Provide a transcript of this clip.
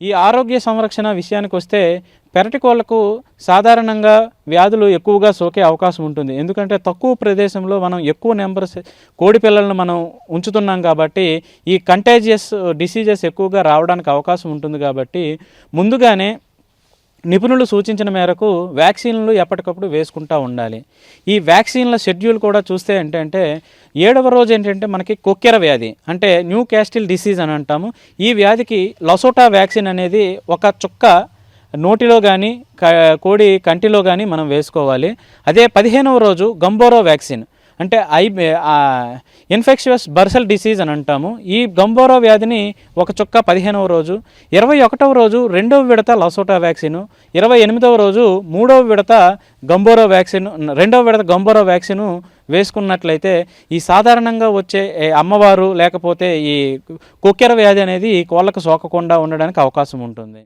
ఈ ఆరోగ్య సంరక్షణ విషయానికి వస్తే పెరటి కోళ్ళకు సాధారణంగా వ్యాధులు ఎక్కువగా సోకే అవకాశం ఉంటుంది. ఎందుకంటే తక్కువ ప్రదేశంలో మనం ఎక్కువ నెంబర్స్ కోడి పిల్లలను మనం ఉంచుతున్నాం కాబట్టి ఈ కంటేజియస్ డిసీజెస్ ఎక్కువగా రావడానికి అవకాశం ఉంటుంది కాబట్టి ముందుగానే నిపుణులు సూచించిన మేరకు వ్యాక్సిన్లు ఎప్పటికప్పుడు వేసుకుంటూ ఉండాలి. ఈ వ్యాక్సిన్ల షెడ్యూల్ కూడా చూస్తే ఏంటంటే ఏడవ రోజు ఏంటంటే మనకి కొక్కెర వ్యాధి అంటే న్యూ క్యాస్టిల్ డిసీజ్ అని అంటాము. ఈ వ్యాధికి లసోటా వ్యాక్సిన్ అనేది ఒక చుక్క నోటిలో కానీ కోడి కంటిలో కానీ మనం వేసుకోవాలి. అదే పదిహేనవ రోజు గంబోరో వ్యాక్సిన్. అంటే ఐ ఇన్ఫెక్షియస్ బర్సల్ డిసీజ్ అని అంటాము. ఈ గంబోరో వ్యాధిని ఒక చుక్క పదిహేనవ రోజు ఇరవై ఒకటవ రోజు రెండవ విడత లసోటా వ్యాక్సిన్ ఇరవై ఎనిమిదవ రోజు మూడవ విడత గంబోరో వ్యాక్సిన్ రెండవ విడత గంబోరో వ్యాక్సిన్ వేసుకున్నట్లయితే ఈ సాధారణంగా వచ్చే అమ్మవారు లేకపోతే ఈ కుక్కెర వ్యాధి అనేది కోళ్ళకు సోకకుండా ఉండడానికి అవకాశం ఉంటుంది.